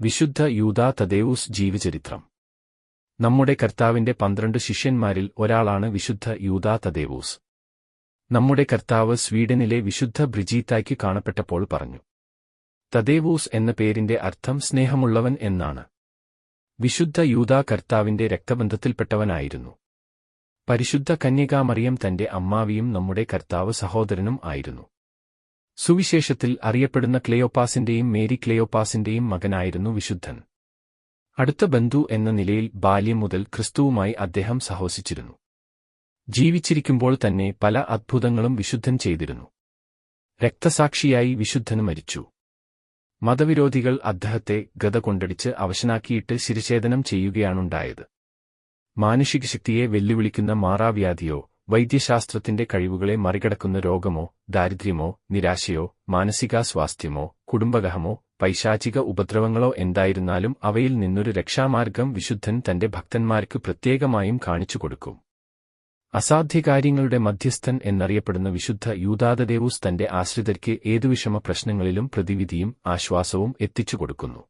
വിശുദ്ധ യൂതാ തദേവൂസ് ജീവചരിത്രം. നമ്മുടെ കർത്താവിന്റെ പന്ത്രണ്ട് ശിഷ്യന്മാരിൽ ഒരാളാണ് വിശുദ്ധ യൂതാ തദേവൂസ്. നമ്മുടെ കർത്താവ് സ്വീഡനിലെ വിശുദ്ധ ബ്രിജീത്തായ്ക്ക് കാണപ്പെട്ടപ്പോൾ പറഞ്ഞു തദേവൂസ് എന്ന പേരിന്റെ അർത്ഥം സ്നേഹമുള്ളവൻ എന്നാണ്. വിശുദ്ധ യൂതാ കർത്താവിന്റെ രക്തബന്ധത്തിൽപ്പെട്ടവനായിരുന്നു. പരിശുദ്ധ കന്യകാമറിയം തന്റെ അമ്മാവിയും നമ്മുടെ കർത്താവ് സഹോദരനും ആയിരുന്നു. സുവിശേഷത്തിൽ അറിയപ്പെടുന്ന ക്ലെയോപ്പാസിന്റെയും മേരി ക്ലെയോപ്പാസിന്റെയും മകനായിരുന്നു വിശുദ്ധൻ. അടുത്ത ബന്ധു എന്ന നിലയിൽ ബാല്യം മുതൽ ക്രിസ്തുവുമായി അദ്ദേഹം സഹോസിച്ചിരുന്നു ജീവിച്ചിരിക്കുമ്പോൾ തന്നെ പല അദ്ഭുതങ്ങളും വിശുദ്ധൻ ചെയ്തിരുന്നു. രക്തസാക്ഷിയായി വിശുദ്ധന് മരിച്ചു. മതവിരോധികൾ അദ്ദേഹത്തെ ഗത കൊണ്ടടിച്ച് അവശനാക്കിയിട്ട് ശിരഛേദനം ചെയ്യുകയാണുണ്ടായത്. മാനുഷിക ശക്തിയെ വെല്ലുവിളിക്കുന്ന മാറാവ്യാധിയോ വൈദ്യശാസ്ത്രത്തിന്റെ കഴിവുകളെ മറികടക്കുന്ന രോഗമോ ദാരിദ്ര്യമോ നിരാശയോ മാനസികാസ്വാസ്ഥ്യമോ കുടുംബകഹമോ പൈശാചിക ഉപദ്രവങ്ങളോ എന്തായിരുന്നാലും അവയിൽ നിന്നൊരു രക്ഷാമാർഗം വിശുദ്ധൻ തന്റെ ഭക്തന്മാർക്ക് പ്രത്യേകമായും കാണിച്ചു കൊടുക്കും അസാധ്യകാര്യങ്ങളുടെ മധ്യസ്ഥൻ എന്നറിയപ്പെടുന്ന വിശുദ്ധ യൂദാദദേവൂസ് തന്റെ ആശ്രിതർക്ക് ഏതു വിഷമ പ്രശ്നങ്ങളിലും പ്രതിവിധിയും ആശ്വാസവും എത്തിച്ചുകൊടുക്കുന്നു.